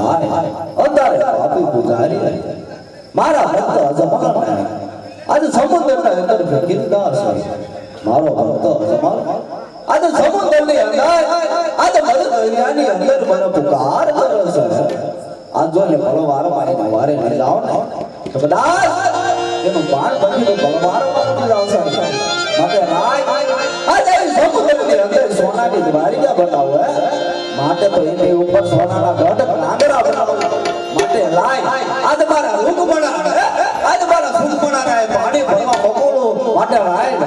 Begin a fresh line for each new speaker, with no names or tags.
લાય. અંધારે પાપી પૂજારી. મારા ભક્ત અજમાન આજે સમુદ્રના અંદર ફકીરદાર છે મારો ભક્ત અજમાન. આજે સમુદ્રની અંદર, આજે મર દરિયાની અંદર મને પુકાર કરે છે. આજો ને ભલવાર મારે વારે ન જાવ ને, તો બધા એનું બાણ બની ભલવારમાં જાવ છે માટે રાય, આજે સમુદ્રની અંદર સોનાની દ્વારી બનાવો હે. માટે તો એની ઉપર સોનાના ગઢ નાગરા બનાવો. માટે લાય. આજ મારા રૂપ બના આજ મારા સુખ બના પાણી ભરવા મોકલો માટે લાય.